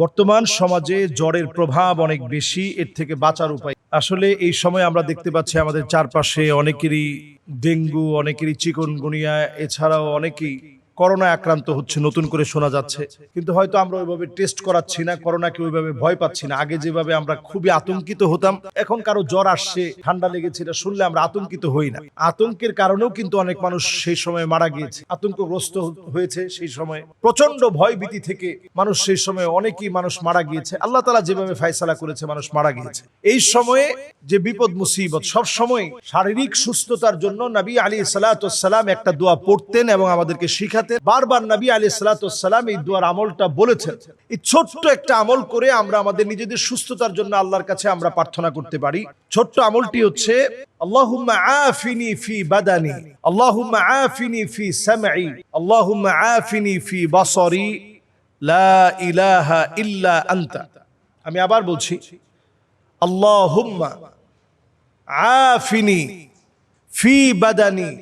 বর্তমান সমাজে জ্বরের প্রভাব অনেক বেশি, এর থেকে বাঁচার উপায়। আসলে এই সময় আমরা দেখতে পাচ্ছি আমাদের চারপাশে অনেকেরই ডেঙ্গু, অনেকেরই চিকনগুনিয়া, এছাড়াও অনেকেই করোনায় আক্রান্ত হচ্ছে, নতুন করে শোনা যাচ্ছে। কিন্তু হয়তো আমরা ওইভাবে টেস্ট করাচ্ছি না, করোনাকে ওইভাবে ভয় পাচ্ছি না। আগে যেভাবে আমরা খুবই আতঙ্কিত হতাম, এখন কারও জ্বর আসছে, ঠান্ডা লেগেছে, এটা শুনলে আমরা আতঙ্কিত হই না। আতঙ্কের কারণেও কিন্তু অনেক মানুষ সেই সময় মারা গিয়েছে। আতঙ্কগ্রস্ত হয়েছে সেই সময়। প্রচণ্ড ভয় ভীতি থেকে মানুষ সেই সময় অনেকেই মানুষ মারা গিয়েছে। আল্লাহ তালা যেভাবে ফায়সালা করেছে, মানুষ মারা গিয়েছে। এই সময়ে যে বিপদ, মুসিবত, সব সময় শারীরিক সুস্থতার জন্য নবী আলী সালাতাম একটা দোয়া পড়তেন এবং আমাদেরকে শিখাতেন। বারবার নবী আলী সালাতাম এই দোয়ার আমলটা বলেছেন। এই ছোট্ট একটা আমল করে আমরা আমাদের নিজেদের সুস্থতার জন্য আল্লাহর কাছে আমরা প্রার্থনা করতে পারি। ছোট্ট আমলটি হচ্ছে আনতা। আমি আবার বলছি, আল্লাহুম্মা আফিনি ফি বাদানি,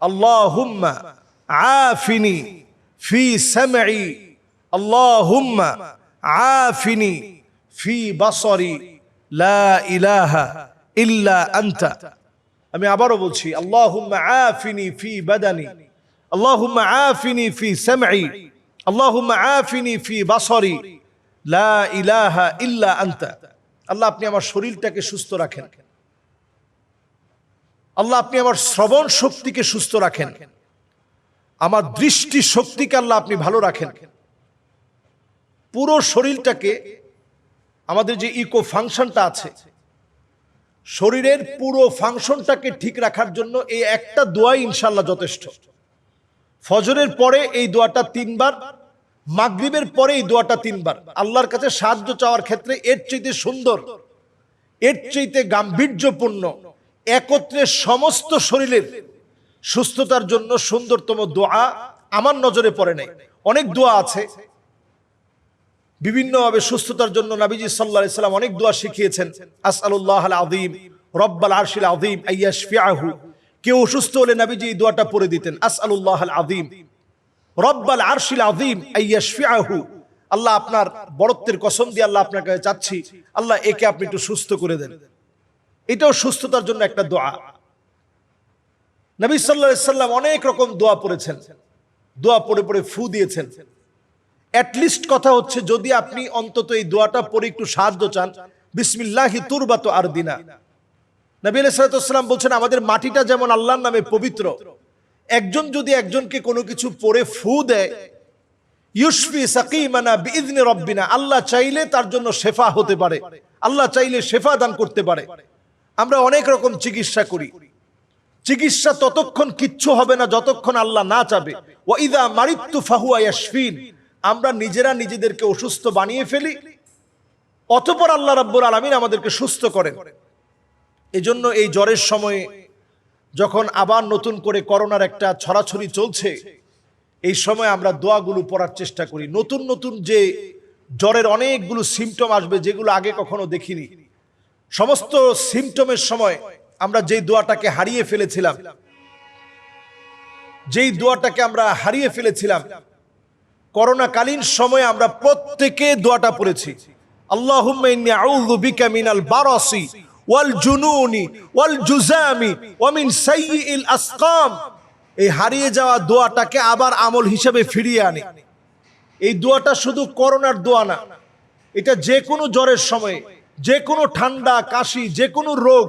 আল্লাহুম্মা আফিনি ফি সামঈ, আল্লাহুম্মা আফিনি ফি বাসারি, লা ইলাহা ইল্লা আনতা। আমি আবারও বলছি, আল্লাহুম্মা আফিনি ফি বাদানি, আল্লাহুম্মা আফিনি ফি সামঈ, আল্লাহুম্মা আফিনি ফি বাসারি, লা ইলাহা ইল্লা আনতা। আল্লাহ আপনি আমার শরীরটাকে সুস্থ রাখেন। আল্লাহ আপনি আমার শ্রবণ শক্তিকে সুস্থ রাখেন। আমার দৃষ্টি শক্তিকে আল্লাহ আপনি ভালো রাখেন। পুরো শরীরটাকে আমাদের যে ইকো ফাংশনটা আছে, শরীরের পুরো ফাংশনটাকে ঠিক রাখার জন্য এই একটা দোয়াই ইনশাল্লাহ যথেষ্ট। ফজরের পরে এই দোয়াটা তিনবার, মাগরিবের পরে এই দোয়াটা তিনবার। আল্লাহর কাছে সাহায্য চাওয়ার ক্ষেত্রে এর চাইতে সুন্দর, এর চাইতে গাম্ভীর্যপূর্ণ, একত্রে সমস্ত শরীরের সুস্থতার জন্য সুন্দরতম দোয়া আমার নজরে পড়ে নাই। অনেক দোয়া আছে। বিভিন্নভাবে সুস্থতার জন্য নাবিজি সাল্লাহ সাল্লাম অনেক দোয়া শিখিয়েছেন। আসআলুল্লাহ আল আদিম রব্বাল আরশিল আদিম আইয়াশফিয়াহু কেউ অসুস্থ হলে নাবিজি এই দোয়াটা পড়ে দিতেন। আসআলুল্লাহ আল আদিম রব্বাল আরশিল আদিম আইয়াশফিয়াহু আল্লাহ আপনার বড়ত্বের কসম দিয়ে আল্লাহ আপনার কাছে চাচ্ছি, আল্লাহ একে আপনি একটু সুস্থ করে দেন। এটাও সুস্থতার জন্য একটা দোয়া। নবী সাল্লাহ সাল্লাম অনেক রকম দোয়া পড়েছেন। দোয়া পড়ে পড়ে ফু দিয়েছেন। অ্যাটলিস্ট কথা হচ্ছে, যদি আপনি অন্তত এই দোয়াটা পড়ে একটু সাহায্য চান, বিসমিল্লাহি তুরবাত আর দিনা নবী আলাইসালাম বলছেন, আমাদের মাটিটা যেমন আল্লাহর নামে পবিত্র, একজন যদি একজনকে কোনো কিছু পড়ে ফু দেয় ইউসফি সাকিমানা বিইজনে রব্বিনা, আল্লাহ চাইলে তার জন্য শেফা হতে পারে, আল্লাহ চাইলে শেফা দান করতে পারে। আমরা অনেক রকম চিকিৎসা করি। চিকিৎসা ততক্ষণ কিচ্ছু হবে না যতক্ষণ আল্লাহ না চাবে। ওয়াইদা মারিত্তু ফাহুয়া আমরা নিজেরা নিজেদেরকে অসুস্থ বানিয়ে ফেলি, অতপর আল্লাহ রাব্বুল আলামিন আমাদেরকে সুস্থ করেন। এজন্য এই জ্বরের সময়ে যখন আবার নতুন করে করোনার একটা ছড়াছড়ি চলছে, এই সময় আমরা দোয়াগুলো পড়ার চেষ্টা করি। নতুন নতুন যে জ্বরের অনেকগুলো সিমটম আসবে যেগুলো আগে কখনো দেখিনি। সমস্ত সিমটমের সময় আমরা যেই দোয়াটাকে হারিয়ে ফেলেছিলাম, যেই দোয়াটাকে আমরা হারিয়ে ফেলেছিলাম, করোনাকালীন সময়ে আমরা প্রত্যেকে দোয়াটা পড়েছি। এই হারিয়ে যাওয়া দোয়াটাকে আবার আমল হিসেবে ফিরিয়ে আনি। এই দোয়াটা শুধু করোনার দোয়া না, এটা যে কোনো জ্বরের সময়ে, যে কোনো ঠান্ডা, কাশি, যে কোনো রোগ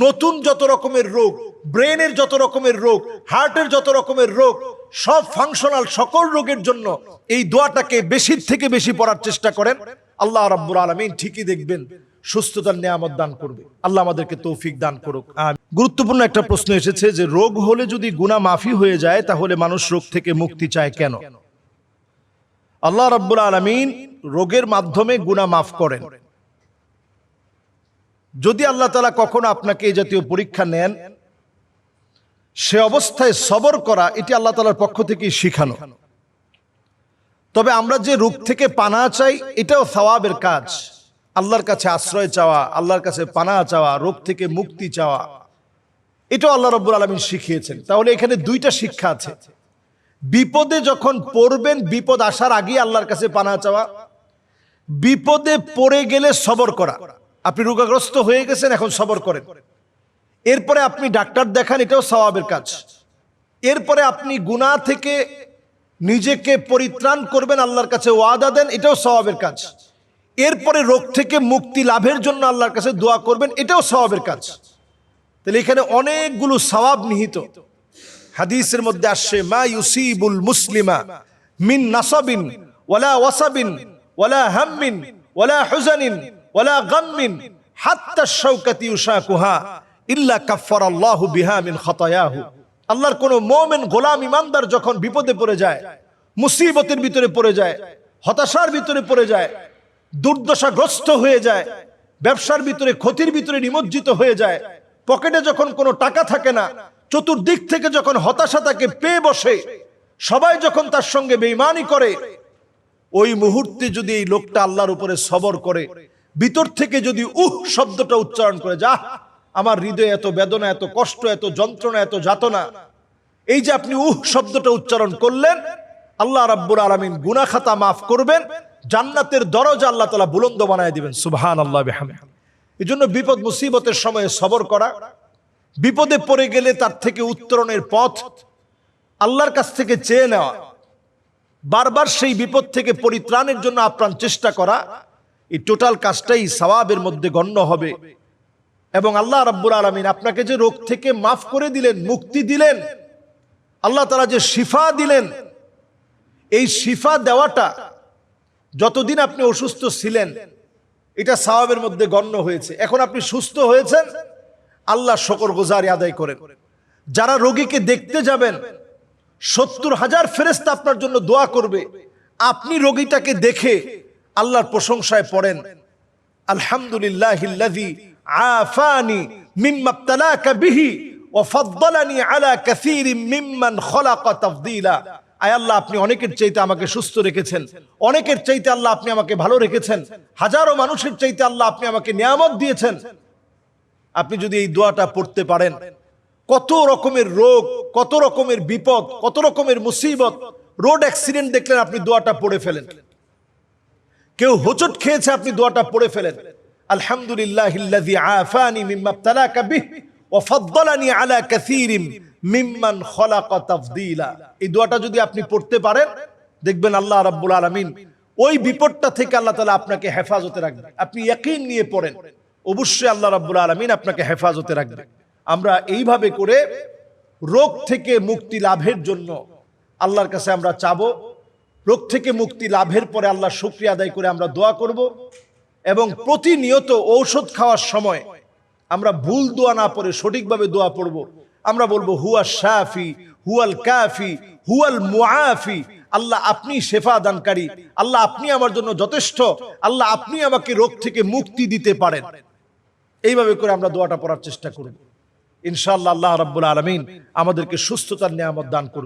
নতুন যত রকমের রোগ, ব্রেনের যত রকমের রোগ, হার্টের যত রকমের রোগ, সব ফাংশনাল সকল রোগের জন্য এই দোয়াটাকে বেশির থেকে বেশি পড়ার চেষ্টা করেন। আল্লাহ রাব্বুল আলামিন ঠিকই দেখবেন, সুস্থতার নিয়ামত দান করবে। আল্লাহ আমাদেরকে তৌফিক দান করুক আর গুরুত্বপূর্ণ একটা প্রশ্ন এসেছে যে, রোগ হলে যদি গুণা মাফি হয়ে যায়, তাহলে মানুষ রোগ থেকে মুক্তি চায় কেন? আল্লাহ রাব্বুল আলামিন রোগের মাধ্যমে গুনাহ মাফ করেন। যদি আল্লাহ তালা কখনো আপনাকে এই জাতীয় পরীক্ষা নেন, সে অবস্থায় সবর করা এটি আল্লাহ তালার পক্ষ থেকেই শিখানো। তবে আমরা যে রোগ থেকে পানা চাই, এটাও সওয়াবের কাজ। আল্লাহর কাছে আশ্রয় চাওয়া, আল্লাহর কাছে পানা চাওয়া, রোগ থেকে মুক্তি চাওয়া, এটাও আল্লাহ রব্বুল আলমিন শিখিয়েছেন। তাহলে এখানে দুইটা শিক্ষা আছে। বিপদে যখন পড়বেন, বিপদ আসার আগেই আল্লাহর কাছে পানা চাওয়া, বিপদে পড়ে গেলে সবর করা। আপনি রোগাগ্রস্ত হয়ে গেছেন, এখন সবর করেন। এরপরে আপনি ডাক্তার দেখান, এটাও স্বভাবের কাজ। এরপরে আপনি গুনাহ থেকে নিজেকে পরিত্রাণ করবেন, আল্লাহর কাছে ওয়াদা দেন, এটাও স্বভাবের কাজ। এরপরে রোগ থেকে মুক্তি লাভের জন্য আল্লাহর কাছে দোয়া করবেন, এটাও স্বভাবের কাজ। তাহলে এখানে অনেকগুলো সওয়াব নিহিত। হাদিসের মধ্যে আসছে, মা ইউসিবুল মুসলিমা মিন নাসাবিন ওয়ালা ওয়াসাবিন ওয়ালা হাম্মিন ওয়ালা হুজানিন ওয়ালা গাম্মিন হাত্তা শাওকাতি ইউশাকুহা ইল্লা কাফফারাল্লাহু বিহা মিন খাতায়াহু। আল্লাহর কোন মুমিন গোলাম ইমানদার যখন বিপদে পড়ে যায়, মুসিবতের ভিতরে পড়ে যায়, হতাশার ভিতরে পড়ে যায়, দুর্দশাগ্রস্ত হয়ে যায়, ব্যবসার ভিতরে, ক্ষতির ভিতরে নিমজ্জিত হয়ে যায়, পকেটে যখন কোনো টাকা থাকে না, চতুর্দিক থেকে যখন হতাশা তাকে পেয়ে বসে, সবাই যখন তার সঙ্গে বেইমানি করে, ওই মুহূর্তে যদি এই লোকটা আল্লাহর উপরে সবর করে ভিতর থেকে যদি উহ শব্দটা উচ্চারণ করে যা আমার হৃদয়ে এত বেদনা, এত কষ্ট, এত যন্ত্রণা, এত যাতনা। এই যে আপনি উহ শব্দটা উচ্চারণ করলেন, আল্লাহ রাব্বুল আলামিন গুনাহ খাতা মাফ করবেন, জান্নাতের দরজা আল্লাহ তাআলা বুলন্দ বানায় দিবেন, সুবহানাল্লাহ বিহামদিহি। এই জন্য বিপদ, মুসিবতের সময়ে সবর করা, বিপদে পড়ে গেলে তার থেকে উত্তরণের পথ আল্লাহর কাছ থেকে চেয়ে নেওয়া, বারবার সেই বিপদ থেকে পরিত্রাণের জন্য আপ্রাণ চেষ্টা করা এই টোটাল কাজটাই সওয়াবের মধ্যে গণ্য হবে। এবং আল্লাহ রাব্বুল আলমিন আপনাকে যে রোগ থেকে মাফ করে দিলেন, মুক্তি দিলেন, আল্লাহ তারা যে শিফা দিলেন, এই শিফা দেওয়াটা যতদিন আপনি অসুস্থ ছিলেন, এটা সওয়াবের মধ্যে গণ্য হয়েছে। এখন আপনি সুস্থ হয়েছেন, আল্লাহ শকর গোজারি আদায় করেন। যারা রোগীকে দেখতে যাবেন, সত্তর হাজার ফেরেস্তা আপনার জন্য দোয়া করবে। আপনি রোগীটাকে দেখে আল্লাহর প্রশংসায় পড়েন আলহামদুলিল্লাহ আল্লাহ, আপনি অনেকের চাইতে আমাকে সুস্থ রেখেছেন, অনেকের চাইতে আল্লাহ আপনি আমাকে ভালো রেখেছেন, হাজারো মানুষের চাইতে আল্লাহ আপনি আমাকে নিয়ামত দিয়েছেন। আপনি যদি এই দোয়াটা পড়তে পারেন, কত রকমের রোগ, কত রকমের বিপদ, কত রকমের মুসিবত, রোড অ্যাক্সিডেন্ট দেখলেন আপনি দোয়াটা পড়ে ফেলেন। কেউ হোচট খেয়েছে, আপনি দোয়াটা পড়ে ফেলেন। আলহামদুলিল্লাহ মিম্মান এই দোয়াটা যদি আপনি পড়তে পারেন, দেখবেন আল্লাহ রাব্বুল আলামিন ওই বিপদটা থেকে আল্লাহ তাআলা আপনাকে হেফাজতে রাখবে। আপনি ইয়াকিন নিয়ে পড়েন, অবশ্যই আল্লাহ রাব্বুল আলামিন আপনাকে হেফাজতে রাখবে। আমরা এইভাবে করে রোগ থেকে মুক্তি লাভের জন্য আল্লাহর কাছে আমরা চাবো। রোগ থেকে মুক্তি লাভের পরে আল্লাহ শুক্রিয়া আদায় করে আমরা দোয়া করব এবং প্রতিনিয়ত ঔষধ খাওয়ার সময় আমরা ভুল দোয়া না পড়ে সঠিকভাবে দোয়া পড়ব। আমরা বলব হুয়া শাফি, হুয়াল কাফি, হুয়াল মুআফি। আল্লাহ আপনি শেফা দানকারী। আল্লাহ আপনি আমার জন্য যথেষ্ট। আল্লাহ আপনি আমাকে রোগ থেকে মুক্তি দিতে পারেন। এইভাবে করে আমরা দোয়াটা পড়ার চেষ্টা করব। ইনশাআল্লাহ আল্লাহ রাব্বুল আলামিন আমাদেরকে সুস্থতার নিয়ামত দান করবে